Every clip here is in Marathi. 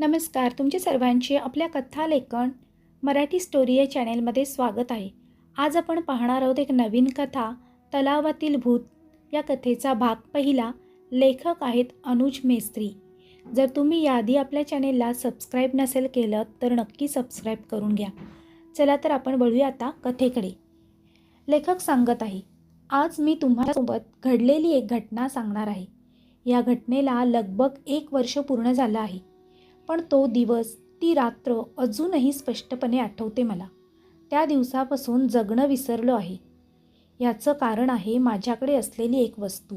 नमस्कार तुमचे सर्वांचे आपल्या कथालेखन मराठी स्टोरी या चॅनेलमध्ये स्वागत आहे. आज आपण पाहणार आहोत एक नवीन कथा तलावातील भूत. या कथेचा भाग पहिला लेखक आहेत अनुज मेस्त्री. जर तुम्ही याआधी आपल्या चॅनेलला सबस्क्राईब नसेल केलं तर नक्की सबस्क्राईब करून घ्या. चला तर आपण वळूया आता कथेकडे. लेखक सांगत आहे आज मी तुम्हासोबत घडलेली एक घटना सांगणार आहे. या घटनेला लगभग एक वर्ष पूर्ण झालं आहे. पण तो दिवस ती रात्र अजूनही स्पष्टपणे आठवते मला. त्या दिवसापासून जगणं विसरलो आहे. याचं कारण आहे माझ्याकडे असलेली एक वस्तू.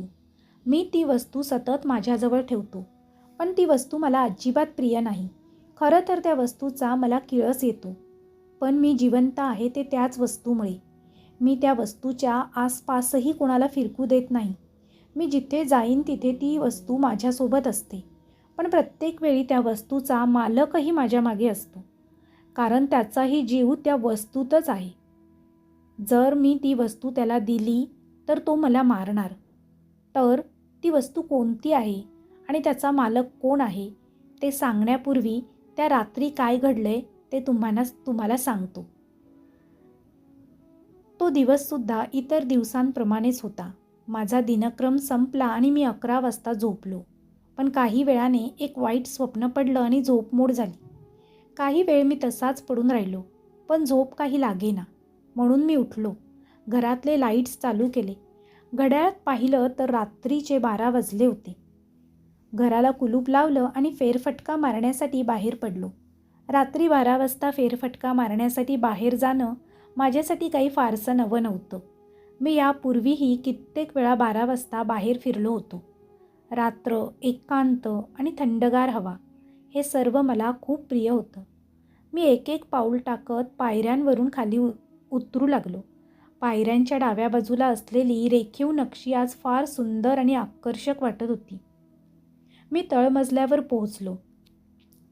मी ती वस्तू सतत माझ्याजवळ ठेवतो. पण ती वस्तू मला अजिबात प्रिय नाही. खरं तर त्या वस्तूचा मला किळस येतो. पण मी जिवंत आहे ते त्याच वस्तूमुळे. मी त्या वस्तूच्या आसपासही कोणाला फिरकू देत नाही. मी जिथे जाईन तिथे ती वस्तू माझ्यासोबत असते. पण प्रत्येक वेळी त्या वस्तूचा मालकही माझ्या मागे असतो. कारण त्याचाही जीव त्या वस्तूतच आहे. जर मी ती वस्तू त्याला दिली तर तो मला मारणार. तर ती वस्तू कोणती आहे आणि त्याचा मालक कोण आहे ते सांगण्यापूर्वी त्या रात्री काय घडले ते तुम्हाला तुम्हाला सांगतो. तो दिवससुद्धा इतर दिवसांप्रमाणेच होता. माझा दिनक्रम संपला आणि मी अकरा वाजता झोपलो. पण काही वेळाने एक वाईट स्वप्न पडलं आणि झोपमोड झाली. काही वेळ मी तसाच पडून राहिलो पण झोप काही लागेना. म्हणून मी उठलो. घरातले लाईट्स चालू केले. घड्याळात पाहिलं तर रात्रीचे बारा वाजले होते. घराला कुलूप लावलं आणि फेरफटका मारण्यासाठी बाहेर पडलो. रात्री बारा वाजता फेरफटका मारण्यासाठी बाहेर जाणं माझ्यासाठी काही फारसं नवं नव्हतं. मी यापूर्वीही कित्येक वेळा बारा वाजता बाहेर फिरलो होतो. रात्र एकांत आणि थंडगार हवा हे सर्व मला खूप प्रिय होतं. मी एक एक पाऊल टाकत पायऱ्यांवरून खाली उ उतरू लागलो. पायऱ्यांच्या डाव्या बाजूला असलेली रेखीव नक्षी आज फार सुंदर आणि आकर्षक वाटत होती. मी तळमजल्यावर पोहोचलो.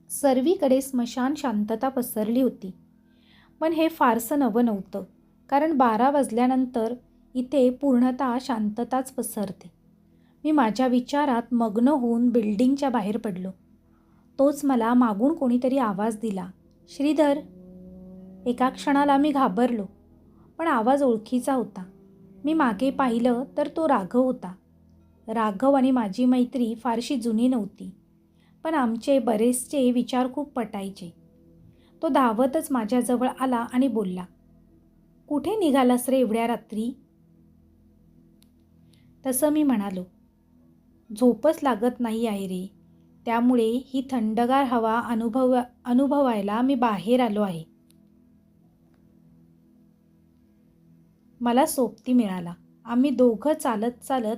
सर्वीकडे स्मशान शांतता पसरली होती. पण हे फारसं नवं नव्हतं कारण बारा वाजल्यानंतर इथे पूर्णतः शांतताच पसरते. मी माझ्या विचारात मग्न होऊन बिल्डिंगच्या बाहेर पडलो. तोच मला मागून कोणीतरी आवाज दिला. श्रीधर! एका क्षणाला मी घाबरलो पण आवाज ओळखीचा होता. मी मागे पाहिलं तर तो राघव होता. राघव आणि माझी मैत्री फारशी जुनी नव्हती पण आमचे बरेचसे विचार खूप पटायचे. तो धावतच माझ्याजवळ आला आणि बोलला कुठे निघालास रे एवढ्या रात्री? तसं मी म्हणालो झोपच लागत नाही आहे रे. त्यामुळे ही थंडगार हवा अनुभव अनुभवायला मी बाहेर आलो आहे. मला सोबती मिळाला. आम्ही दोघं चालत चालत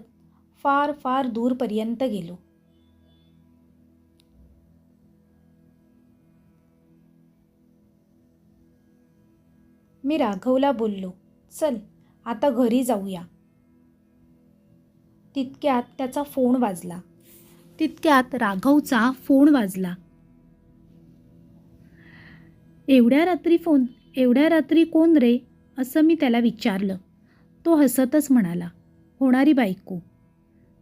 फार फार दूरपर्यंत गेलो. मी राघवला बोललो चल आता घरी जाऊया. तितक्यात त्याचा फोन वाजला. तितक्यात राघवचा फोन वाजला. एवढ्या रात्री फोन एवढ्या रात्री कोण रे? असं मी त्याला विचारलं. तो हसतच म्हणाला होणारी बायको.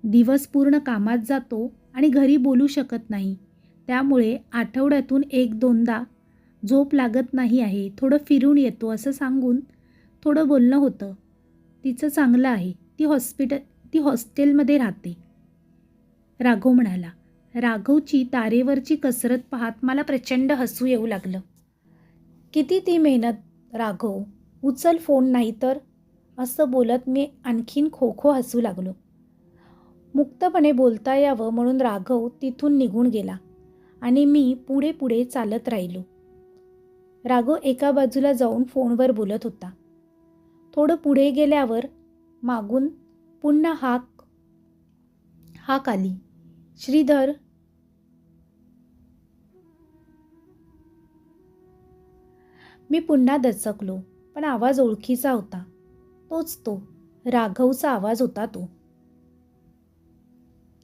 दिवस पूर्ण कामात जातो आणि घरी बोलू शकत नाही. त्यामुळे आठवड्यातून एक दोनदा झोप लागत नाही आहे. थोडं फिरून येतो असं सांगून थोडं बोलणं होतं. तिचं चांगलं आहे. ती हॉस्पिटल ती हॉस्टेलमध्ये राहते. राघव म्हणाला राघवची तारेवरची कसरत पाहत मला प्रचंड हसू येऊ लागलं. किती ती मेहनत राघव? उचल फोन नाही तर? असं बोलत मी आणखीन खो खो हसू लागलो. मुक्तपणे बोलता यावं म्हणून राघव तिथून निघून गेला आणि मी पुढे पुढे चालत राहिलो. राघव एका बाजूला जाऊन फोनवर बोलत होता. थोडं पुढे गेल्यावर मागून पुन्हा हाक हाक आली. श्रीधर मी पुन्हा दचकलो पण आवाज ओळखीचा होता. तोच तो राघवचा आवाज होता तो.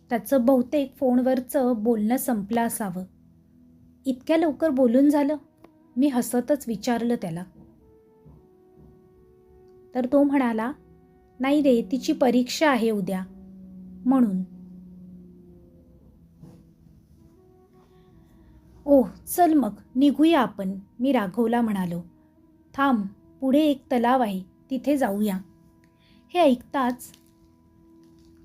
त्याचं बहुतेक फोनवरचं बोलणं संपलं असावं. इतक्या लवकर बोलून झालं? मी हसतच विचारलं त्याला. तर तो म्हणाला नाही रे तिची परीक्षा आहे उद्या. म्हणून. ओह चल मग निघूया आपण मी राघवला म्हणालो. थांब पुढे एक तलाव आहे तिथे जाऊया. हे ऐकताच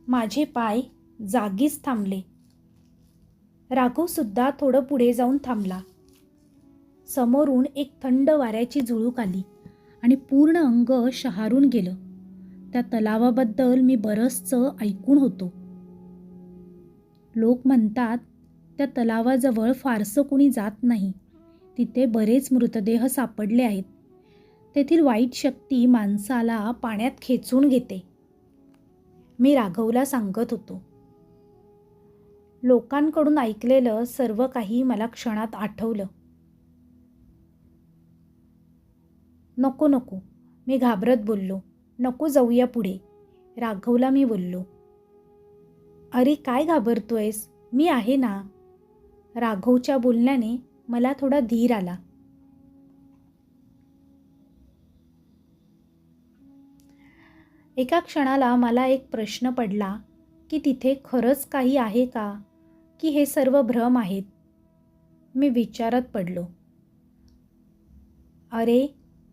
माझे पाय जागीच थांबले. राघवसुद्धा थोडं पुढे जाऊन थांबला. समोरून एक थंड वाऱ्याची जुळूक आली आणि पूर्ण अंग शहारून गेलं. त्या तलावाबद्दल मी बरंचसं ऐकून होतो. लोक म्हणतात त्या तलावाजवळ फारसं कुणी जात नाही. तिथे बरेच मृतदेह सापडले आहेत. तेथील वाईट शक्ती माणसाला पाण्यात खेचून घेते. मी राघवला सांगत होतो. लोकांकडून ऐकलेलं सर्व काही मला क्षणात आठवलं. नको नको. मी घाबरत बोललो. नको जाऊया पुढे. राघवला मी बोललो. अरे काय घाबरतोयस? मी आहे ना? राघवच्या बोलण्याने मला थोडा धीर आला. एका क्षणाला मला एक प्रश्न पडला की तिथे खरंच काही आहे का? की हे सर्व भ्रम आहेत? मी विचारत पडलो. अरे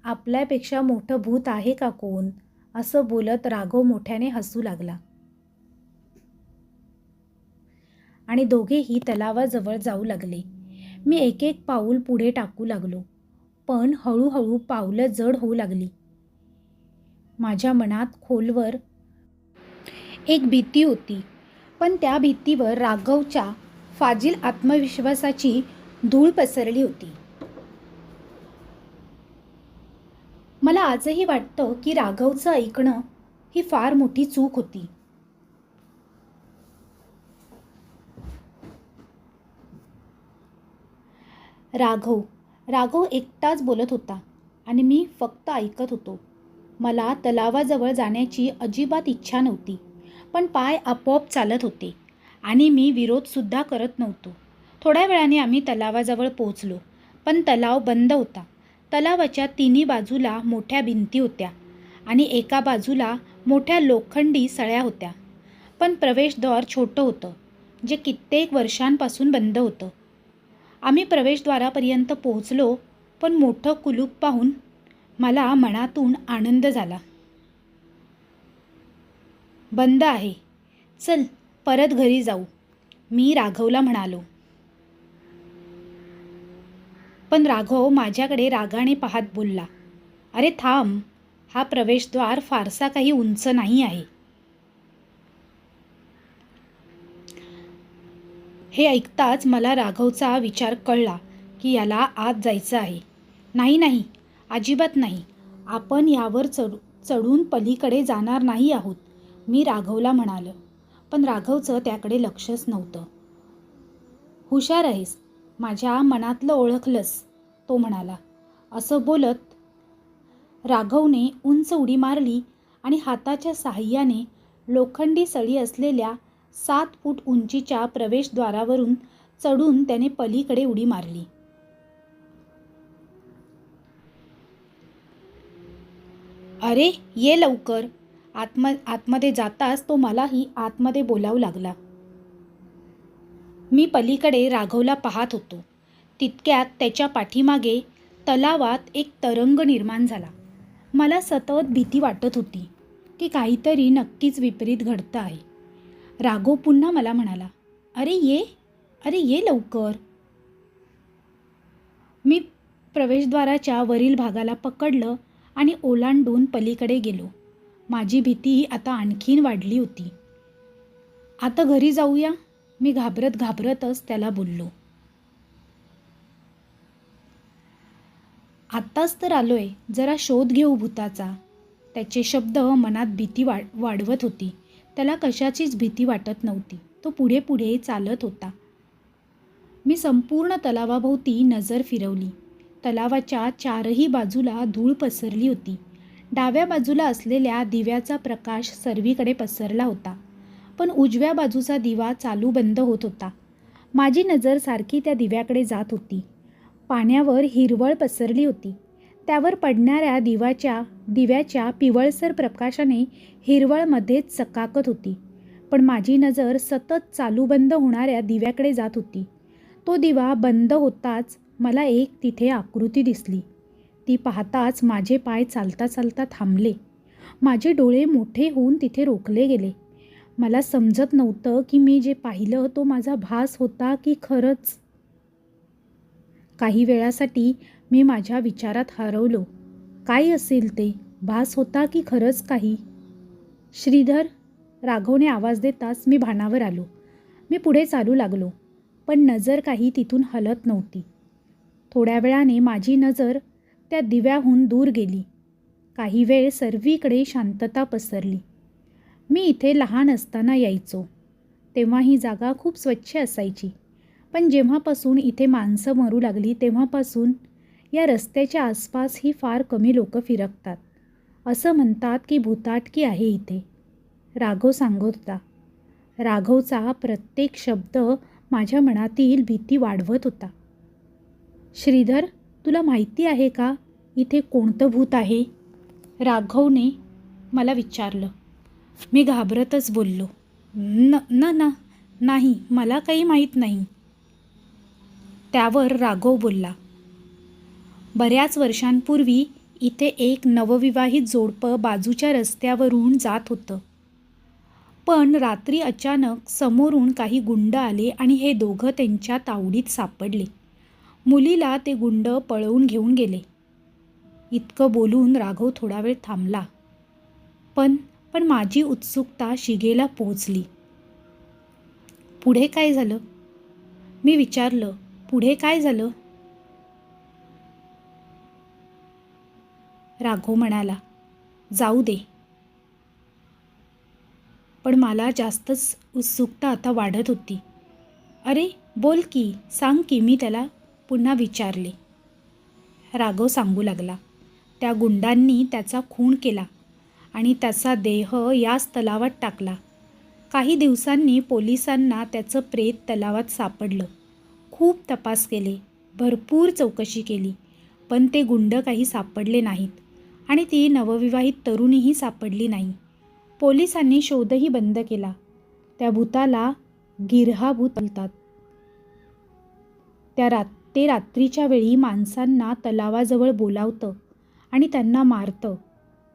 आपल्यापेक्षा मोठं भूत आहे का कोण? असं बोलत राघव मोठ्याने हसू लागला. आणि दोघेही तलावाजवळ जाऊ लागले. मी एक एक पाऊल पुढे टाकू लागलो पण हळूहळू पावलं जड होऊ लागली. माझ्या मनात खोलवर एक भीती होती पण त्या भीतीवर राघवच्या फाजील आत्मविश्वासाची धूळ पसरली होती. मला आजही वाटतं की राघवचं ऐकणं ही फार मोठी चूक होती. राघव राघव एकटाच बोलत होता आणि मी फक्त ऐकत होतो. मला तलावाजवळ जाण्याची अजिबात इच्छा नव्हती पण पाय आपोआप चालत होते आणि मी विरोधसुद्धा करत नव्हतो. थोड्या वेळाने आम्ही तलावाजवळ पोहोचलो पण तलाव बंद होता. तलावाच्या तिन्ही बाजूला मोठ्या भिंती होत्या आणि एका बाजूला मोठ्या लोखंडी सळ्या होत्या. पण प्रवेशद्वार छोटं होतं जे कित्येक वर्षांपासून बंद होतं. आम्ही प्रवेशद्वारापर्यंत पोहोचलो पण मोठं कुलूप पाहून मला मनातून आनंद झाला. बंद आहे. चल परत घरी जाऊ मी राघवला म्हणालो. पण राघव माझ्याकडे रागाने पाहत बोलला अरे थांब हा प्रवेशद्वार फारसा काही उंच नाही आहे. हे ऐकताच मला राघवचा विचार कळला की याला आत जायचं आहे. नाही नाही अजिबात नाही. आपण यावर चढ चढून पलीकडे जाणार नाही आहोत मी राघवला म्हणालं. पण राघवचं त्याकडे लक्षच नव्हतं. हुशार आहेस. माझ्या मनातलं ओळखलंस तो म्हणाला. असं बोलत राघवने उंच उडी मारली आणि हाताच्या सहाय्याने लोखंडी सळी असलेल्या सात फूट उंचीच्या प्रवेशद्वारावरून चढून त्याने पलीकडे उडी मारली. अरे ये लवकर. आत्म आतमध्ये जाताच तो मलाही आतमध्ये बोलावू लागला. मी पलीकडे राघवला पाहत होतो. तितक्यात त्याच्या पाठीमागे तलावात एक तरंग निर्माण झाला. मला सतत भीती वाटत होती की काहीतरी नक्कीच विपरीत घडतं आहे. राघव पुन्हा मला म्हणाला अरे ये अरे ये लवकर. मी प्रवेशद्वाराच्या वरील भागाला पकडलं आणि ओलांडून पलीकडे गेलो. माझी भीती आता आणखीन वाढली होती. आता घरी जाऊया? मी घाबरत घाबरतच त्याला बोललो. आत्ताच तर आलोय जरा शोध घेऊ भूताचा. त्याचे शब्द मनात भीती वाढ वाढवत होती. त्याला कशाचीच भीती वाटत नव्हती. तो पुढे पुढे चालत होता. मी संपूर्ण तलावाभोवती नजर फिरवली. तलावाच्या चारही बाजूला धूळ पसरली होती. डाव्या बाजूला असलेल्या दिव्याचा प्रकाश सर्वीकडे पसरला होता. पण उजव्या बाजूचा दिवा चालू बंद होत होता. माझी नजर सारखी त्या दिव्याकडे जात होती. पाण्यावर हिरवळ पसरली होती. त्यावर पडणाऱ्या दिवाच्या दिव्याच्या पिवळसर प्रकाशाने हिरवळमध्येच चकाकत होती. पण माझी नजर सतत चालू बंद होणाऱ्या दिव्याकडे जात होती. तो दिवा बंद होताच मला एक तिथे आकृती दिसली. ती पाहताच माझे पाय चालता चालता थांबले. माझे डोळे मोठे होऊन तिथे रोखले गेले. मला समजत नव्हतं की मी जे पाहिलं तो माझा भास होता की खरंच. काही वेळासाठी मी माझ्या विचारात हरवलो. काय असेल ते? भास होता की खरंच काही? श्रीधर राघवने आवाज देताच मी भानावर आलो. मी पुढे चालू लागलो पण नजर काही तिथून हलत नव्हती. थोड्या वेळाने माझी नजर त्या दिव्याहून दूर गेली. काही वेळ सर्वीकडे शांतता पसरली. मी इथे लहान असताना यायचो. तेव्हा ही जागा खूप स्वच्छ असायची. पण जेव्हापासून इथे माणसं मरू लागली तेव्हापासून या रस्त्याच्या आसपास ही फार कमी लोक फिरकतात. असं म्हणतात की भूताटकी आहे इथे. राघव सांगत होता. राघवचा प्रत्येक शब्द माझ्या मनातील भीती वाढवत होता. श्रीधर तुला माहिती आहे का? इथे कोणतं भूत आहे? राघवने मला विचारलं. मी घाबरतच बोललो. न न ना नाही मला काही माहीत नाही. त्यावर राघव बोलला. बऱ्याच वर्षांपूर्वी इथे एक नवविवाहित जोडपं बाजूच्या रस्त्यावरून जात होतं. पण रात्री अचानक समोरून काही गुंड आले आणि हे दोघं त्यांच्या तावडीत सापडले. मुलीला ते गुंड पळवून घेऊन गेले. इतकं बोलून राघव थोडा वेळ थांबला. पण पण माझी उत्सुकता शिगेला पोचली. पुढे काय झालं? मी विचारलं पुढे काय झालं? राघव म्हणाला जाऊ दे. पण मला जास्तच उत्सुकता आता वाढत होती. अरे बोल की सांग की मी त्याला पुन्हा विचारले. राघव सांगू लागला. त्या गुंडांनी त्याचा खून केला. आणि त्याचा देह याच तलावात टाकला. काही दिवसांनी पोलिसांना त्याचं प्रेत तलावात सापडलं. खूप तपास केले. भरपूर चौकशी केली. पण ते गुंड काही सापडले नाहीत आणि ती नवविवाहित तरुणीही सापडली नाही. पोलिसांनी शोधही बंद केला. त्या भूताला गिरहा भूत बोलतात. त्या रात ते रात्रीच्या वेळी माणसांना तलावाजवळ बोलावतं आणि त्यांना मारतं.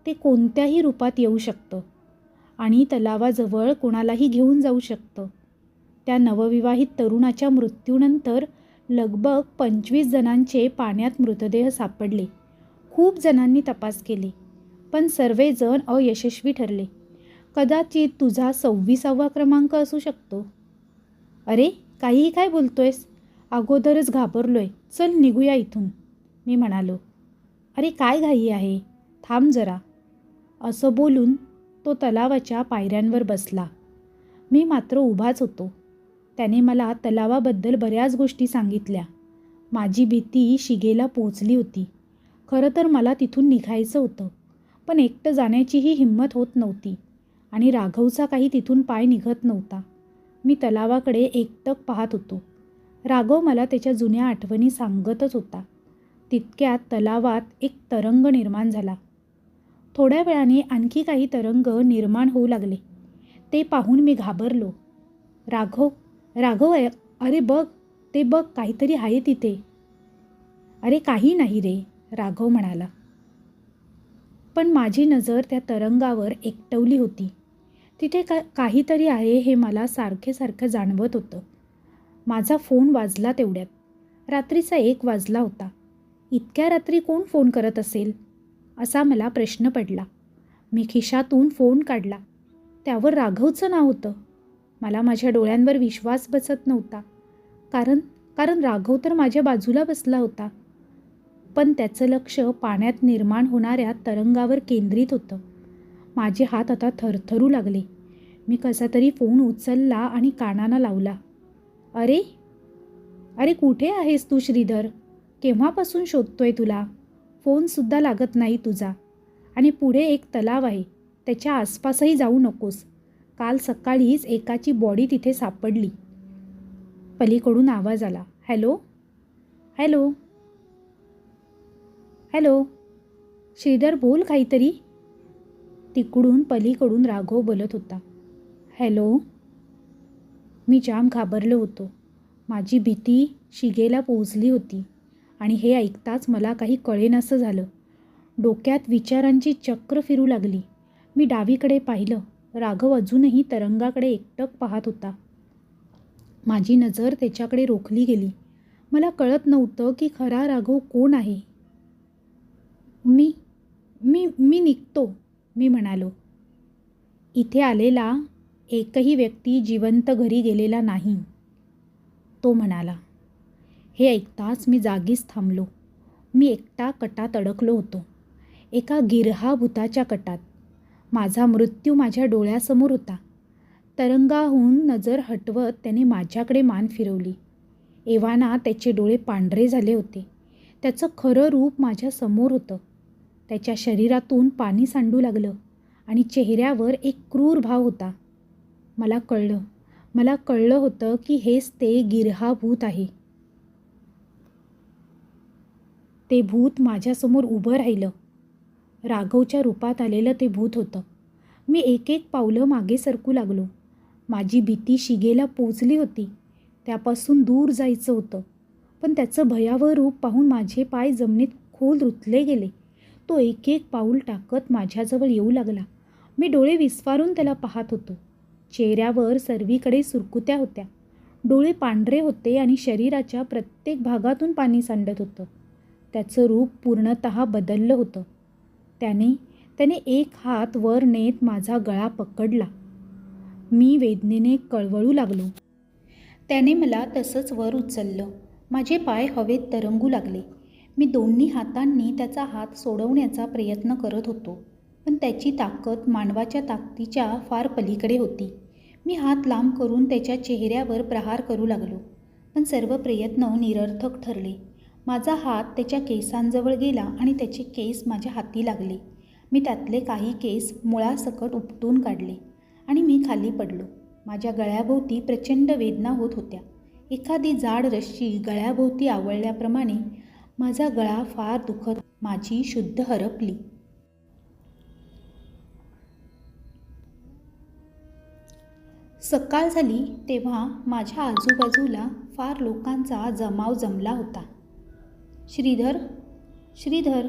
ते कोणत्याही रूपात येऊ शकतं. आणि तलावाजवळ कोणालाही घेऊन जाऊ शकतं. त्या नवविवाहित तरुणाच्या मृत्यूनंतर लगभग पंचवीस जणांचे पाण्यात मृतदेह सापडले. खूप जणांनी तपास केले पण सर्वजण अयशस्वी ठरले. कदाचित तुझा सव्वीसावा क्रमांक असू शकतो. अरे काहीही काय बोलतोयस? अगोदरच घाबरलोय. चल निघूया इथून. मी म्हणालो अरे काय घाई आहे? थांब जरा. असं बोलून तो तलावाच्या पायऱ्यांवर बसला. मी मात्र उभाच होतो. त्याने मला तलावाबद्दल बऱ्याच गोष्टी सांगितल्या. माझी भीती शिगेला पोचली होती. खरं तर मला तिथून निघायचं होतं पण एकटं जाण्याचीही हिंमत होत नव्हती आणि राघवचा काही तिथून पाय निघत नव्हता. मी तलावाकडे एकटक पाहत होतो. राघव मला त्याच्या जुन्या आठवणी सांगतच होता. तितक्यात तलावात एक तरंग निर्माण झाला. थोड्या वेळाने आणखी काही तरंग निर्माण होऊ लागले. ते पाहून मी घाबरलो. राघव राघव आहे अरे बघ ते बघ काहीतरी आहे तिथे. अरे काही नाही रे राघव म्हणाला. पण माझी नजर त्या तरंगावर एकटवली होती. तिथे का काहीतरी आहे हे मला सारखे सारखं जाणवत होतं. माझा फोन वाजला तेवढ्यात. रात्रीचा एक वाजला होता. इतक्या रात्री कोण फोन करत असेल? असा मला प्रश्न पडला. मी खिशातून फोन काढला. त्यावर राघवचं नाव होतं. मला माझ्या डोळ्यांवर विश्वास बसत नव्हता. कारण कारण राघव तर माझ्या बाजूला बसला होता. पण त्याचं लक्ष पाण्यात निर्माण होणाऱ्या तरंगावर केंद्रित होतं. माझे हात आता थरथरू लागले. मी कसा तरी फोन उचलला आणि कानानं लावला. अरे अरे कुठे आहेस तू श्रीधर? केव्हापासून शोधतोय तुला? फोनसुद्धा लागत नाही तुझा. आणि पुढे एक तलाव आहे. त्याच्या आसपासही जाऊ नकोस. काल सकाळीच एकाची बॉडी तिथे सापडली. पलीकडून आवाज आला. हॅलो? हॅलो? हॅलो? श्रीधर बोल काहीतरी. तिकडून पलीकडून राघव बोलत होता. हॅलो? मी जाम घाबरलो होतो. माझी भीती शिगेला पोहोचली होती. आणि हे ऐकताच मला काही कळेनासं झालं. डोक्यात विचारांची चक्र फिरू लागली. मी डावीकडे पाहिलं. राघव अजूनही तरंगाकडे एकटक पाहत होता. माझी नजर त्याच्याकडे रोखली गेली. मला कळत नव्हतं की खरा राघव कोण आहे. मी मी मी निघतो मी म्हणालो. इथे आलेला एकही व्यक्ती जिवंत घरी गेलेला नाही तो म्हणाला. हे ऐकताच मी जागीच थांबलो. मी एकटा कटात अडकलो होतो. एका गिरहाभूताच्या कटात. माझा मृत्यू माझ्या डोळ्यासमोर होता. तरंगाहून नजर हटवत त्याने माझ्याकडे मान फिरवली. एव्हाना त्याचे डोळे पांढरे झाले होते. त्याचं खरं रूप माझ्यासमोर होतं. त्याच्या शरीरातून पाणी सांडू लागलं आणि चेहऱ्यावर एक क्रूर भाव होता. मला कळलं. मला कळलं होतं की हेच ते गिरहाभूत आहे. ते भूत माझ्यासमोर उभं राहिलं. राघवच्या रूपात आलेलं ते भूत होतं. मी एक एक पावलं मागे सरकू लागलो. माझी भीती शिगेला पोचली होती. त्यापासून दूर जायचं होतं. पण त्याचं भयावह रूप पाहून माझे पाय जमिनीत खोल रुतले गेले. तो एक एक पाऊल टाकत माझ्याजवळ येऊ लागला. मी डोळे विस्फारून त्याला पाहत होतो. चेहऱ्यावर सर्वीकडे सुरकुत्या होत्या. डोळे पांढरे होते आणि शरीराच्या प्रत्येक भागातून पाणी सांडत होतं. त्याचं रूप पूर्णत बदललं होतं. त्याने त्याने एक हात वर नेत माझा गळा पकडला. मी वेदनेने कळवळू लागलो. त्याने मला तसंच वर उचललं. माझे पाय हवेत तरंगू लागले. मी दोन्ही हातांनी त्याचा हात सोडवण्याचा प्रयत्न करत होतो पण त्याची ताकद मानवाच्या ताकदीच्या फार पलीकडे होती. मी हात लांब करून त्याच्या चेहऱ्यावर प्रहार करू लागलो पण सर्व प्रयत्न निरर्थक ठरले. माझा हात त्याच्या केसांजवळ गेला आणि त्याचे केस माझ्या हाती लागले. मी त्यातले काही केस मुळासकट उपटून काढले आणि मी खाली पडलो. माझ्या गळ्याभोवती प्रचंड वेदना होत होत्या. एखादी जाड रश्शी गळ्याभोवती आवळल्याप्रमाणे माझा गळा फार दुखत माझी शुद्ध हरपली. सकाळ झाली तेव्हा माझ्या आजूबाजूला फार लोकांचा जमाव जमला होता. श्रीधर श्रीधर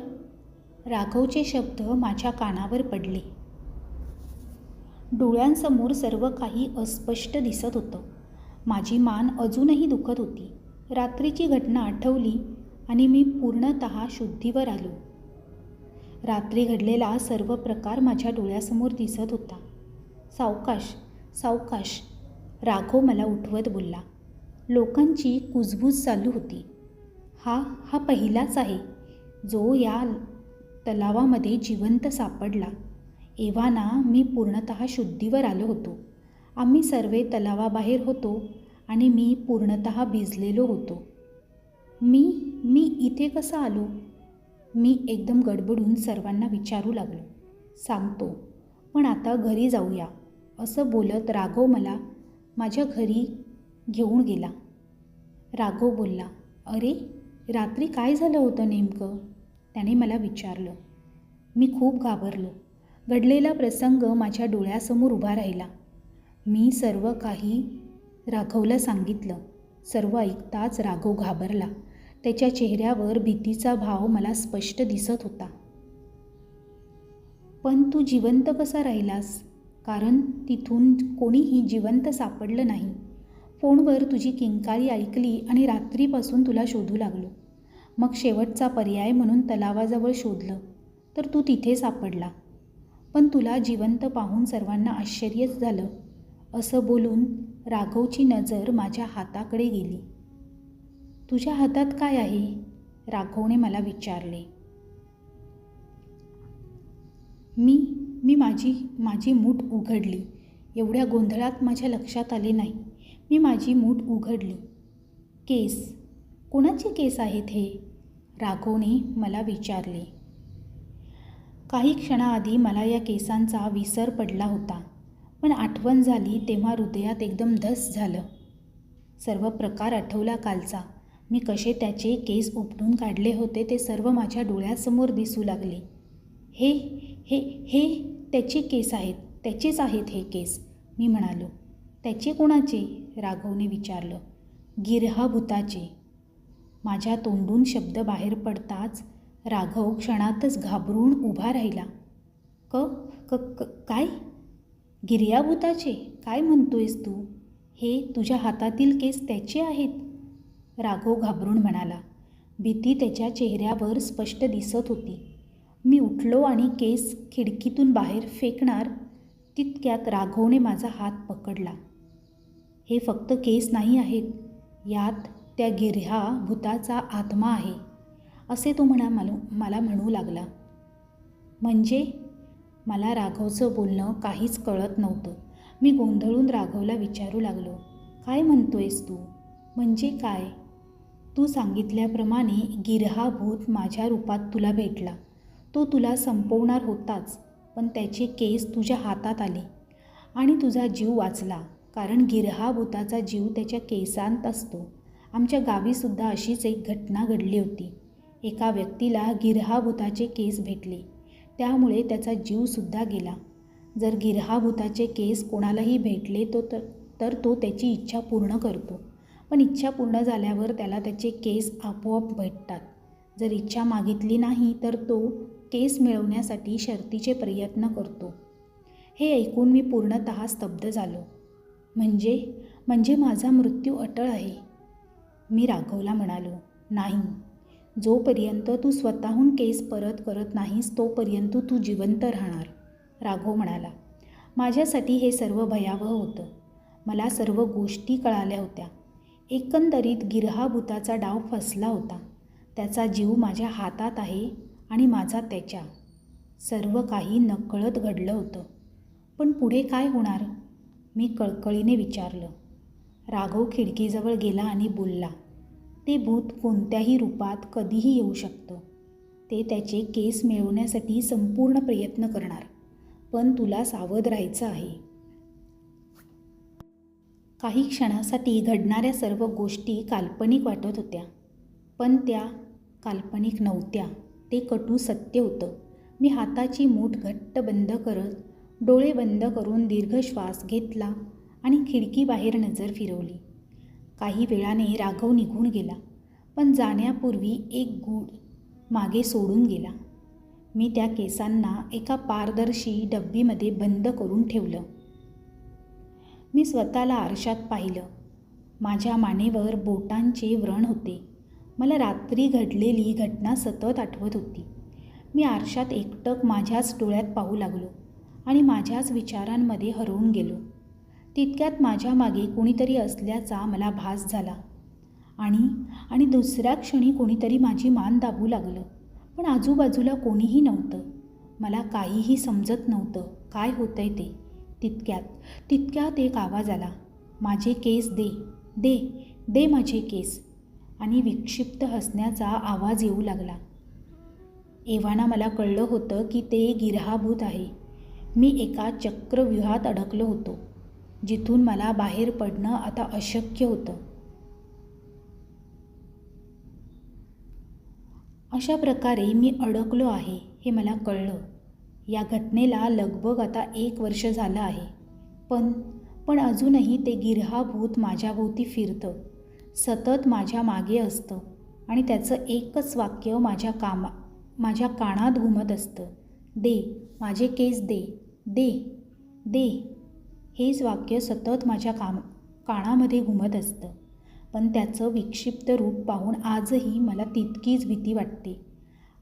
राघवचे शब्द माझ्या कानावर पडले. डोळ्यांसमोर सर्व काही अस्पष्ट दिसत होतं. माझी मान अजूनही दुखत होती. रात्रीची घटना आठवली आणि मी पूर्णत शुद्धीवर आलो. रात्री घडलेला सर्व प्रकार माझ्या डोळ्यासमोर दिसत होता. सावकाश सावकाश राघव मला उठवत बोलला. लोकांची कुजबूज चालू होती. हा हा पहिलाच आहे. जो या तलावामध्ये जिवंत सापडला. एव्हाना मी पूर्णत शुद्धीवर आलो होतो. आम्ही सर्व तलावाबाहेर होतो आणि मी पूर्णत भिजलेलो होतो. मी मी इथे कसं आलो? मी एकदम गडबडून सर्वांना विचारू लागलो. सांगतो पण आता घरी जाऊया. असं बोलत राघव मला माझ्या घरी घेऊन गेला. राघव बोलला अरे रात्री काय झालं होतं नेमकं? त्याने मला विचारलं. मी खूप घाबरलो. घडलेला प्रसंग माझ्या डोळ्यासमोर उभा राहिला. मी सर्व काही राघवला सांगितलं. सर्व ऐकताच राघव घाबरला. त्याच्या चेहऱ्यावर भीतीचा भाव मला स्पष्ट दिसत होता. पण तू जिवंत कसा राहिलास? कारण तिथून कोणीही जिवंत सापडलं नाही. फोनवर तुझी किंकाळी ऐकली आणि रात्रीपासून तुला शोधू लागलो. मग शेवटचा पर्याय म्हणून तलावाजवळ शोधलं तर तू तिथे सापडला. पण तुला जिवंत पाहून सर्वांना आश्चर्यच झालं. असं बोलून राघवची नजर माझ्या हाताकडे गेली. तुझ्या हातात काय आहे? राघवने मला विचारले. मी मी माझी माझी मूठ उघडली. एवढ्या गोंधळात माझ्या लक्षात आले नाही. मी माझी मूठ उघडली. केस. कोणाचे केस आहेत हे? राघवने मला विचारले. काही क्षणाआधी मला या केसांचा विसर पडला होता पण आठवण झाली तेव्हा हृदयात एकदम धस झालं. सर्व प्रकार आठवला कालचा. मी कसे त्याचे केस उपटून काढले होते ते सर्व माझ्या डोळ्यासमोर दिसू लागले. हे हे हे त्याचे केस आहेत त्याचेच आहेत हे केस मी म्हणालो. त्याचे कोणाचे? राघवने विचारलं. गिरहाभूताचे. माझ्या तोंडून शब्द बाहेर पडताच राघव क्षणातच घाबरून उभा राहिला. क क क काय? गिर्याभूताचे? काय म्हणतोयस तू? हे तुझ्या हातातील केस त्याचे आहेत? राघव घाबरून म्हणाला. भीती त्याच्या चेहऱ्यावर स्पष्ट दिसत होती. मी उठलो आणि केस खिडकीतून बाहेर फेकणार तितक्यात राघवने माझा हात पकडला. हे फक्त केस नाही आहेत. यात त्या गिर्हा भूताचा आत्मा आहे असे तो म्हणा मला मला म्हणू लागला. म्हणजे? मला राघवचं बोलणं काहीच कळत नव्हतं. मी गोंधळून राघवला विचारू लागलो. काय म्हणतोयस तू? म्हणजे काय? तू सांगितल्याप्रमाणे गिरहा भूत माझ्या रूपात तुला भेटला. तो तुला संपवणार होताच पण त्याचे केस तुझ्या हातात आले आणि तुझा जीव वाचला. कारण गिरहाभूताचा जीव त्याच्या केसांत असतो. आमच्या गावीसुद्धा अशीच एक घटना घडली होती. एका व्यक्तीला गिरहाभूताचे केस भेटले. त्यामुळे त्याचा जीवसुद्धा गेला. जर गिरहाभूताचे केस कोणालाही भेटले तो तर तर तो त्याची इच्छा पूर्ण करतो. पण इच्छा पूर्ण झाल्यावर त्याला त्याचे केस आपोआप भेटतात. जर इच्छा मागितली नाही तर तो केस मिळवण्यासाठी शर्तीचे प्रयत्न करतो. हे ऐकून मी पूर्णत स्तब्ध झालो. म्हणजे म्हणजे माझा मृत्यू अटळ आहे. मी राघवला म्हणालो नाही. जोपर्यंत तू स्वतःहून केस परत करत नाहीस तोपर्यंत तू जिवंत राहणार. राघव म्हणाला. माझ्यासाठी हे सर्व भयावह होतं. मला सर्व गोष्टी कळाल्या होत्या. एकंदरीत गिरहाभूताचा डाव फसला होता. त्याचा जीव माझ्या हातात आहे आणि माझा त्याच्या. सर्व काही नकळत घडलं होतं. पण पुढे काय होणार? मी कळकळीने विचारलं. राघव खिडकीजवळ गेला आणि बोलला ते भूत कोणत्याही रूपात कधीही येऊ शकतं. ते त्याचे केस मिळवण्यासाठी संपूर्ण प्रयत्न करणार पण तुला सावध राहायचं आहे. काही क्षणासाठी घडणाऱ्या सर्व गोष्टी काल्पनिक वाटत होत्या पण त्या काल्पनिक नव्हत्या. ते कटू सत्य होतं. मी हाताची मूठ घट्ट बंद करत डोळे बंद करून दीर्घ श्वास घेतला आणि खिडकीबाहेर नजर फिरवली. काही वेळाने राघव निघून गेला पण जाण्यापूर्वी एक गूढ मागे सोडून गेला. मी त्या केसांना एका पारदर्शी डब्बीमध्ये बंद करून ठेवलं. मी स्वतःला आरशात पाहिलं. माझ्या मानेवर बोटांचे व्रण होते. मला रात्री घडलेली घटना सतत आठवत होती. मी आरशात एकटक माझ्याच डोळ्यात पाहू लागलो. आणि माझ्याच विचारांमध्ये हरवून गेलो. तितक्यात माझ्या मागे कोणीतरी असल्याचा मला भास झाला. आणि आणि दुसऱ्या क्षणी कोणीतरी माझी मान दाबू लागलं. पण आजूबाजूला कोणीही नव्हतं. मला काहीही समजत नव्हतं काय होतंय ते. तितक्यात तितक्यात एक आवाज आला. माझे केस दे दे दे माझे केस. आणि विक्षिप्त हसण्याचा आवाज येऊ लागला. एव्हाना मला कळलं होतं की ते गिरहाभूत आहे. मी एका चक्रव्यूहात अडकलो होतो जिथून मला बाहेर पडणं आता अशक्य होतं. अशा प्रकारे मी अडकलो आहे हे मला कळलं. या घटनेला लगभग आता एक वर्ष झालं आहे. पण पण अजूनही ते गिरहाभूत माझ्याभोवती फिरतं. सतत माझ्या मागे असतं आणि त्याचं एकच वाक्य माझ्या कामा माझ्या कानात घुमत असतं. दे माझे केस दे. दे दे. हेच वाक्य सतत माझ्या काम कानामध्ये घुमत असतं. पण त्याचं विक्षिप्त रूप पाहून आजही मला तितकीच भीती वाटते.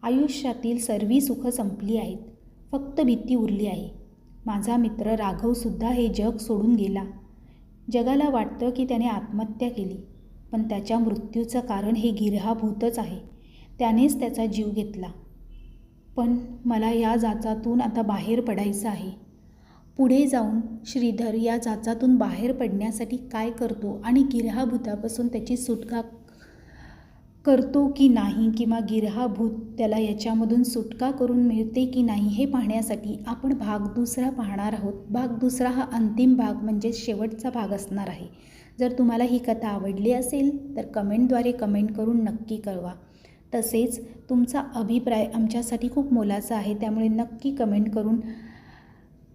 आयुष्यातील सर्वी सुखं संपली आहेत. फक्त भीती उरली आहे. माझा मित्र राघवसुद्धा हे जग सोडून गेला. जगाला वाटतं की त्याने आत्महत्या केली पण त्याच्या मृत्यूचं कारण हे गिरहाभूतच आहे. त्यानेच त्याचा जीव घेतला. पण मला या जाचातून आता बाहेर पडायचं आहे. पुढे जाऊन श्रीधर या जाचातून बाहेर पडण्यासाठी काय करतो आणि गिरहाभूतापासून त्याची सुटका करतो की नाही किंवा गिरहाभूत त्याला याच्यामधून सुटका करून मिळते की नाही हे पाहण्यासाठी आपण भाग दुसरा पाहणार आहोत. भाग दुसरा हा अंतिम भाग म्हणजे शेवटचा भाग असणार आहे. जर तुम्हाला ही कथा आवडली असेल तर कमेंटद्वारे कमेंट करून नक्की कळवा. तसेच तुमचा अभिप्राय आमच्यासाठी खूप मोलाचा आहे. त्यामुळे नक्की कमेंट करून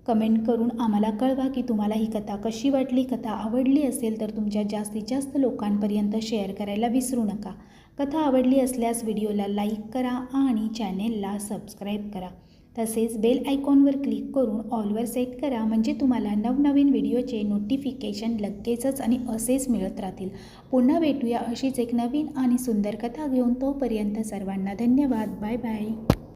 कमेंट करून आम्हाला कळवा की तुम्हाला ही कथा कशी वाटली? कथा आवडली असेल तर तुमच्या जास्तीत जास्त लोकांपर्यंत शेअर करायला विसरू नका. कथा आवडली असल्यास व्हिडिओला लाईक करा आणि चॅनेलला सबस्क्राईब करा. तसेच बेल आयकॉनवर क्लिक करून ऑलवर सेट करा म्हणजे तुम्हाला नवनवीन व्हिडिओचे नोटिफिकेशन लगेचच आणि असेच मिळत राहतील. पुन्हा भेटूया अशीच एक नवीन आणि सुंदर कथा घेऊन तोपर्यंत सर्वांना धन्यवाद. Bye bye.